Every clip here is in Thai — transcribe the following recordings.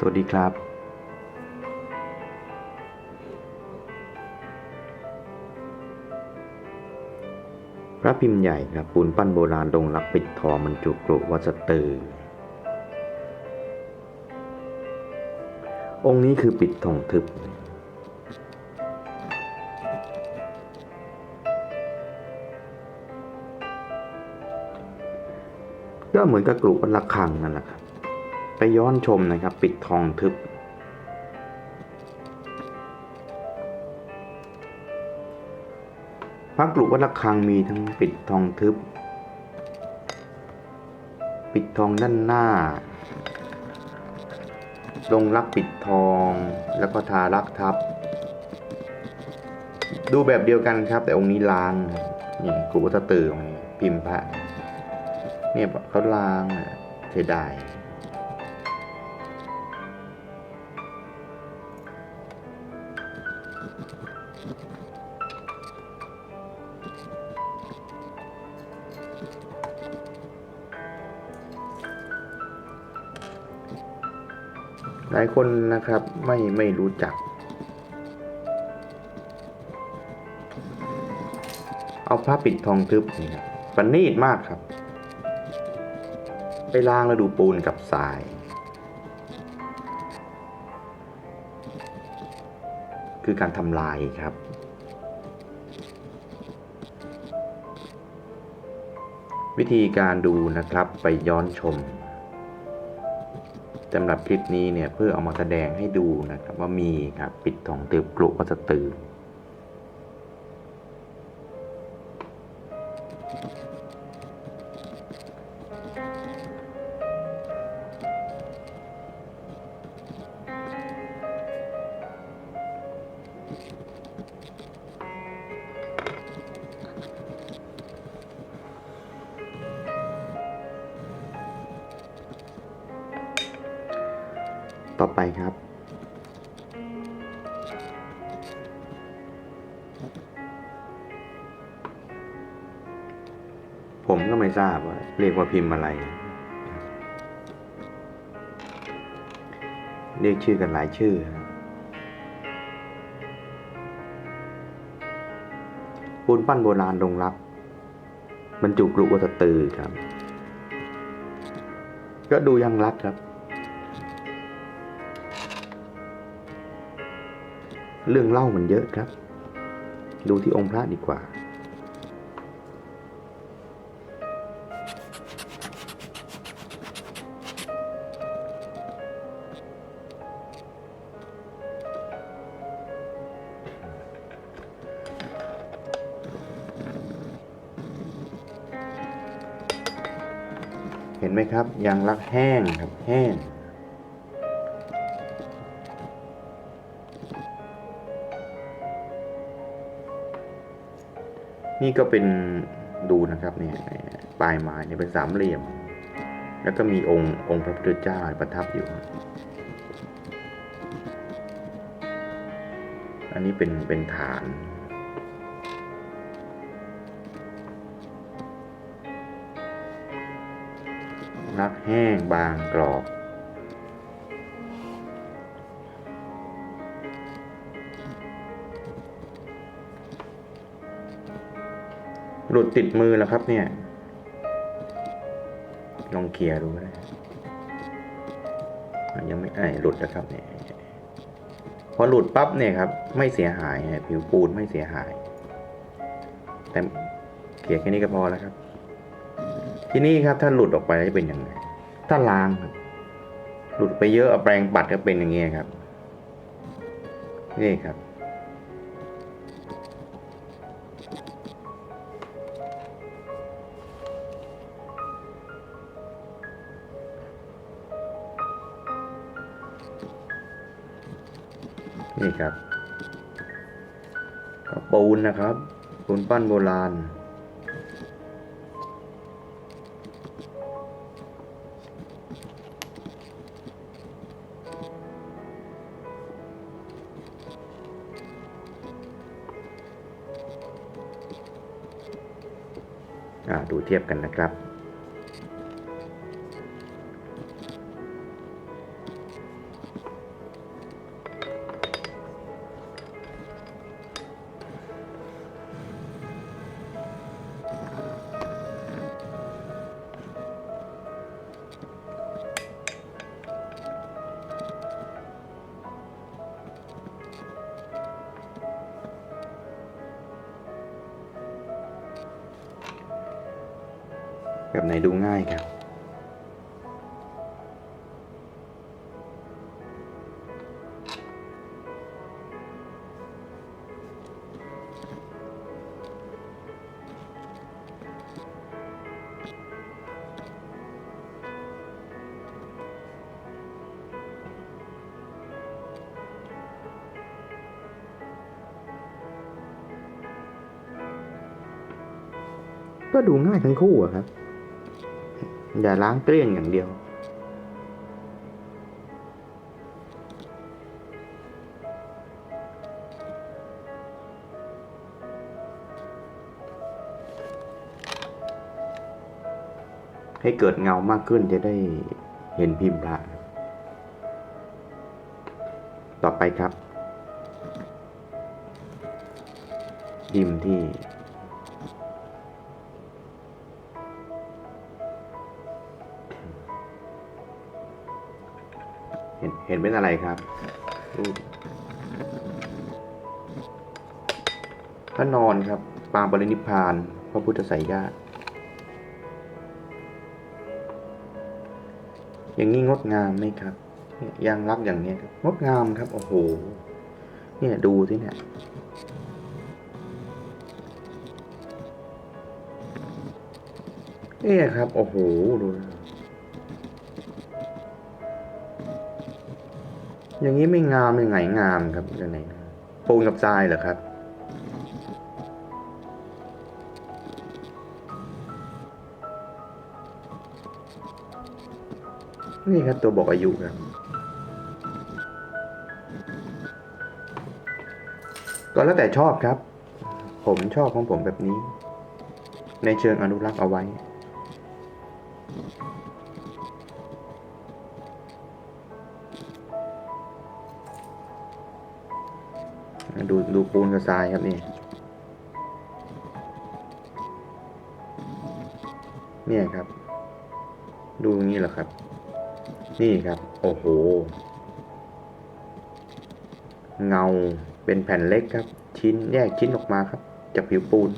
สวัสดีครับพระพิมพ์ใหญ่ครับปูนปั้นโบราณลงรักปิดทองบรรจุกรุวัดสตือ องค์นี้คือปิดทองทึบ ก็เหมือนกับกรุวัดระฆังนั่นแหละครับ ไปย้อนชมนะครับ ปิดทองทึบ พระกรุวัดระฆังมีทั้งปิดทองทึบ ปิดทองด้านหน้า ลงรักปิดทองแล้วก็ทารักทับ ดูแบบเดียวกันครับ แต่องค์นี้ล้างนี่กรุวัดสตือองค์พิมพ์พระเนี่ยเขาล้างเสียดาย หลายคนนะครับไม่ไม่รู้จัก เอาผ้าปิดทองทึบนี่ครับประณีตมากครับ ไปล้างแล้วดูปูนกับทราย คือการทำลายครับวิธีการดูนะครับไปย้อนชม สำหรับคลิปนี้เนี่ยเพื่อเอามาแสดงให้ดูนะครับว่ามีครับปิดทองตืบกลุก็จะตืบ ต่อไปครับ ผมก็ไม่ทราบว่าเรียกว่าพิมพ์อะไร เรียกชื่อกันหลายชื่อครับปูนปั้นโบราณลงรักบรรจุกรุวัตตือครับ ก็ดูยังรักครับ เรื่องเล่ามันเยอะครับ ดูที่องค์พระดีกว่า เห็นไหมครับยางรักแห้งครับแห้ง นี่ก็เป็นดูนะครับเนี่ยปลายไม้เนี่ยเป็นสามเหลี่ยม แล้วก็มีองค์องค์พระพุทธเจ้าประทับอยู่ อันนี้เป็นเป็นฐานรักแห้งบางกรอบ หลุดติดมือแล้วครับเนี่ย ลองเคลียร์ดูก็ได้อะยังไม่ไอ้หลุดแล้วครับเนี่ยพอหลุดปั๊บเนี่ยครับ ไม่เสียหายผิวปูนไม่เสียหาย แต่เคลียร์แค่นี้ก็พอแล้วครับ ทีนี้ครับถ้าหลุดออกไปจะเป็นยังไงถ้าล้างครับ หลุดไปเยอะเอาแปรงปัดก็เป็นอย่างเงี้ยครับนี่ครับ นี่ครับปูนนะครับปูนปั้นโบราณอ่าดูเทียบกันนะครับ แบบไหนดูง่ายครับ ก็ดูง่ายทั้งคู่อะครับ อย่าล้างเกลี้ยงอย่างเดียว ให้เกิดเงามากขึ้นจะได้เห็นพิมพ์พระต่อไปครับ พิมพ์ที่ เห็นเป็นอะไรครับพระนอนครับ ปางบรินิพาน พระพุทธไสยญาติอย่างนี้งดงามไหมครับเนี่ยางรักอย่างนี้งดงามครับ โอ้โห เนี่ยดูสิเนี่ยเนี่ยครับ โอ้โห ดูนะ อย่างนี้ไม่งามยังไงงามครับยังไงปูนกับทรายเหรอครับ นี่ครับตัวบอกอายุครับ ก็แล้วแต่ชอบครับ ผมชอบของผมแบบนี้ ในเชิงอนุรักษ์เอาไว้ กับทรายครับนี่เนี่ยครับ ดูงนี้เหรอครับ นี่ครับ โอ้โห เงาเป็นแผ่นเล็กครับ ชิ้นแยกชิ้นออกมาครับ จากผิวปูน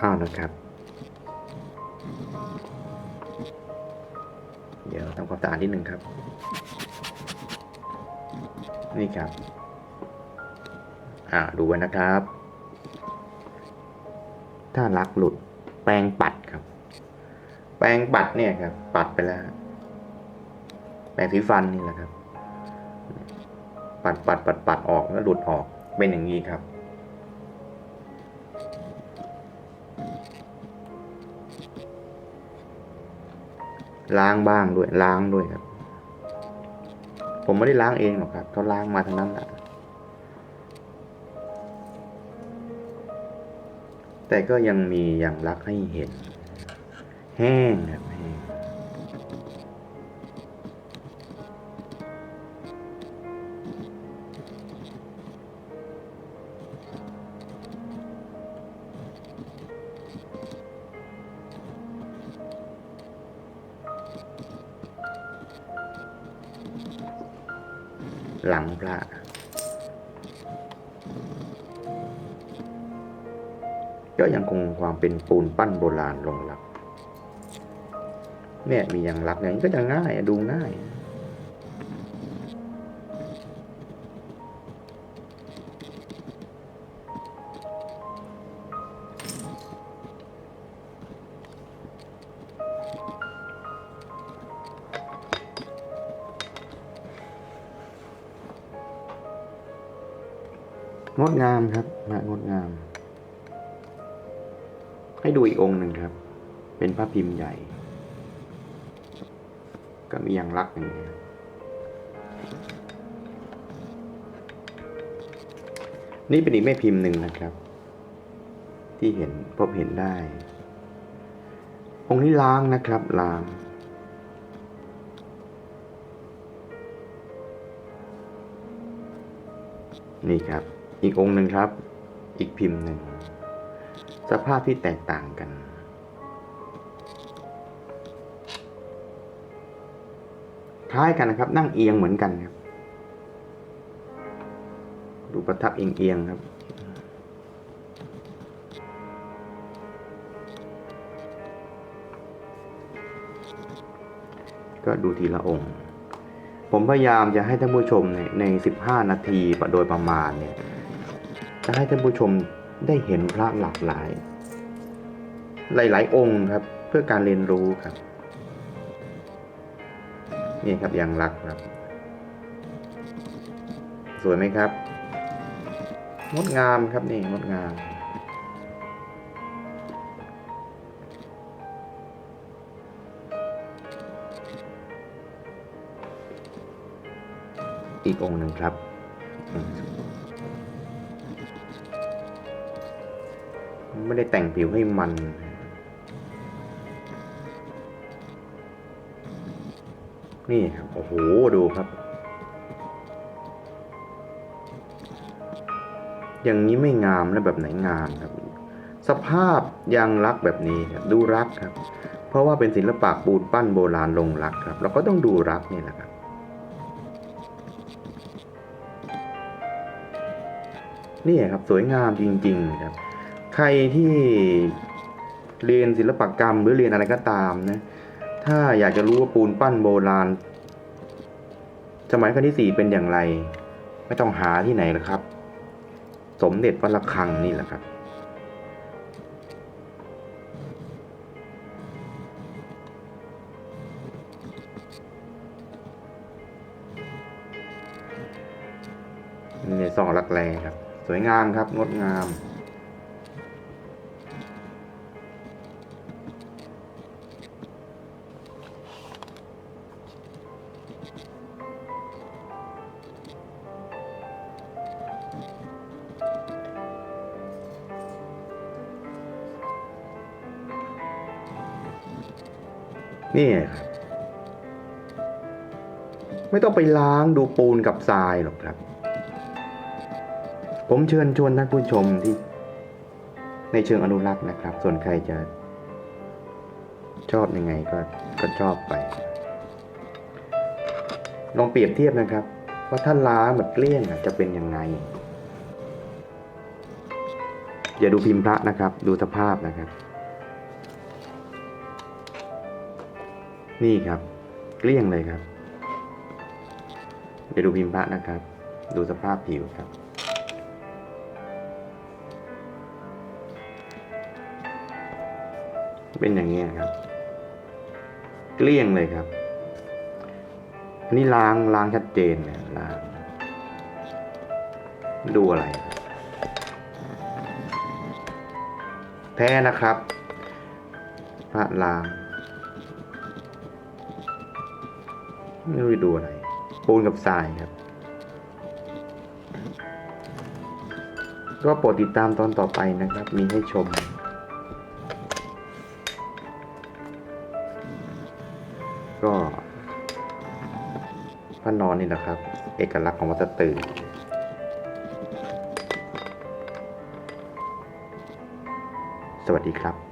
อ้าวนะครับ เดี๋ยวทำความสะอาดนิดหนึ่งครับ นี่ครับ อ่าดูไว้นะครับ ถ้าลักหลุดแปรงปัดครับ แปรงปัดเนี่ยครับ ปัดไปแล้ว แปรงสีฟันนี่แหละครับ ปัดปัดปัดปัดออกแล้วหลุดออกเป็นอย่างนี้ครับ ล้างบ้างด้วยล้างด้วยครับ ผมไม่ได้ล้างเองหรอกครับเขาล้างมาทั้งนั้นแหละแต่ก็ยังมีอย่างรักให้เห็น แห้งครับ งคงความเป็นปูนปั้นโบราณลงหลักเนี่ยมีอย่างรักอย่างนี้ก็จะง่ายดูง่ายงดงามครับงดงาม ให้ดูอีกองค์หนึ่งครับ เป็นพระพิมพ์ใหญ่ ก็มีอย่างรักอย่างนี้นี่เป็นอีกแม่พิมพ์หนึ่งนะครับ ที่เห็นพบเห็นได้ องค์นี้ล้างนะครับล้างนี่ครับ อีกองค์หนึ่งครับ อีกพิมพ์หนึ่ง สภาพที่แตกต่างกัน คล้ายกันนะครับ นั่งเอียงเหมือนกันครับ ดูประทับเอียงๆครับก็ดูทีละองค์ ผมพยายามจะให้ท่านผู้ชมเนี่ยใน 15 นาทีโดยประมาณเนี่ย จะให้ท่านผู้ชม ได้เห็นพระหลากหลาย หลาย ๆ องค์ครับ เพื่อการเรียนรู้ครับ นี่ครับยังรักครับ สวยไหมครับงดงามครับนี่งดงามอีกองค์หนึ่งครับ ไม่ได้แต่งผิวให้มัน นี่ครับ โอ้โห ดูครับ อย่างนี้ไม่งามแล้วแบบไหนงามครับ สภาพยังรักแบบนี้ครับดูรักครับ เพราะว่าเป็นศิลปะปูนปั้นโบราณลงรักครับ เราก็ต้องดูรักนี่แหละครับนี่ครับสวยงามจริง ๆ ครับ รที่เรียนศิลปกรรมหรือเรียนอะไรก็ตามนะ ถ้าอยากจะรู้ว่าปูนปั้นโบราณ สมัยรัชกาลที่สี่เป็นอย่างไร ไม่ต้องหาที่ไหนหรอกครับ สมเด็จวัดระฆังนี่แหละครับนี่ซองรักแรครับ สวยงามครับ งดงาม นี่ไงครับ ไม่ต้องไปล้างดูปูนกับทรายหรอกครับ ผมเชิญชวนท่านผู้ชมที่ ในเชิงอนุรักษ์นะครับ ส่วนใครจะ ชอบยังไงก็ก็ชอบไป ลองเปรียบเทียบนะครับ ว่าถ้าล้างแบบเกลี้ยงจะเป็นยังไงอย่าดูพิมพ์พระนะครับ ดูสภาพนะครับ นี่ครับ เกลี้ยงเลยครับอย่าดูพิมพ์พระนะครับ ดูสภาพผิวครับ เป็นอย่างนี้ครับ เกลี้ยงเลยครับ อันนี้ล้างล้างชัดเจนเนี่ยล้างดูอะไรครับแท้นะครับ พระล้าง ไม่รู้จะดูอะไรปูนกับทรายครับ ก็โปรดติดตามตอนต่อไปนะครับ มีให้ชม ก็พระนอนนี่แหละครับ เอกลักษณ์ของวัดตือสวัสดีครับ